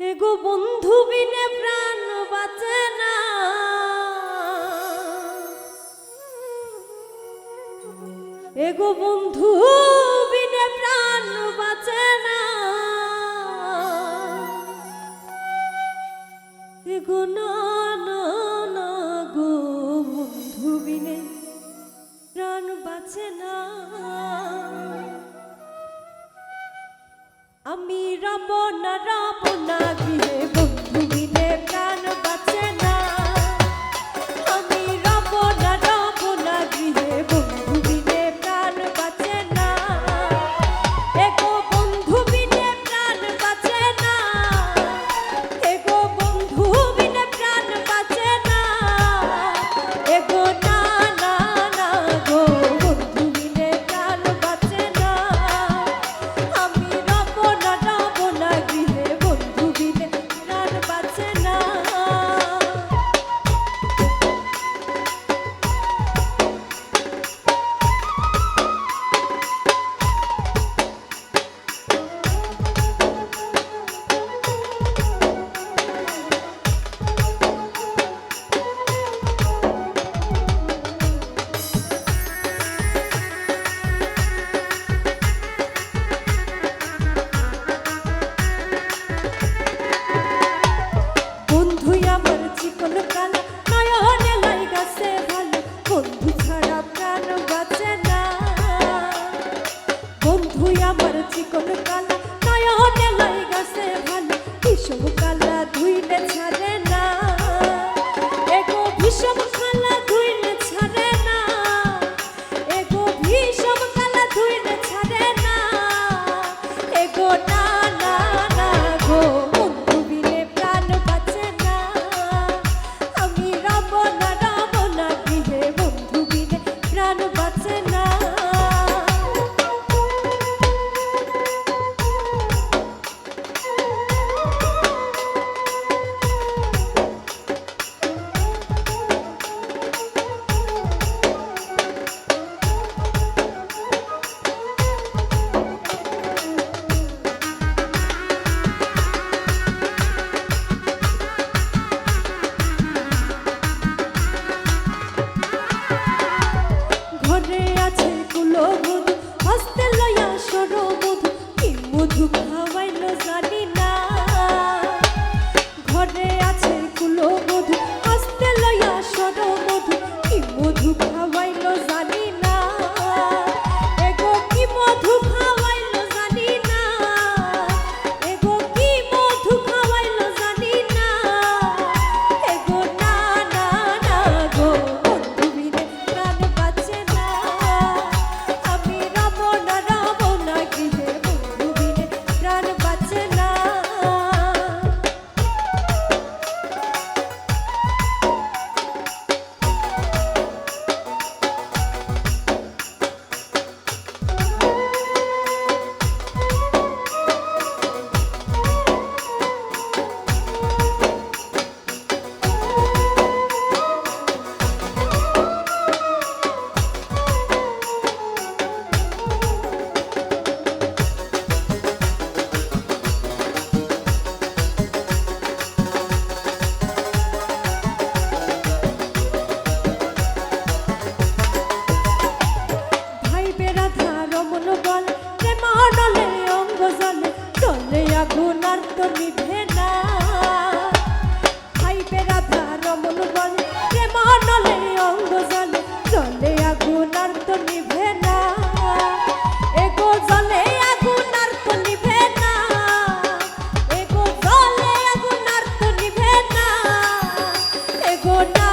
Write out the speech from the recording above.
এগো বন্ধু বিনে প্রাণ বাঁচে না। এগো বন্ধু বিনে প্রাণ বাঁচে না। এগো না বন্ধু আমার চিকন কালা। নয়নে লাইগাছে ভালো বিষম কালা ধুইলে ছাড়ে না। এগো বিষম দুনার তো নিভে না। খাইবে রাধা রমন বলে কেমন অঙ্গ জলে জলে আগুন আর তো নিভে না। এগো জলে আগুন আর তো নিভে না। এগো জলে আগুন আর তো নিভে না। এগো না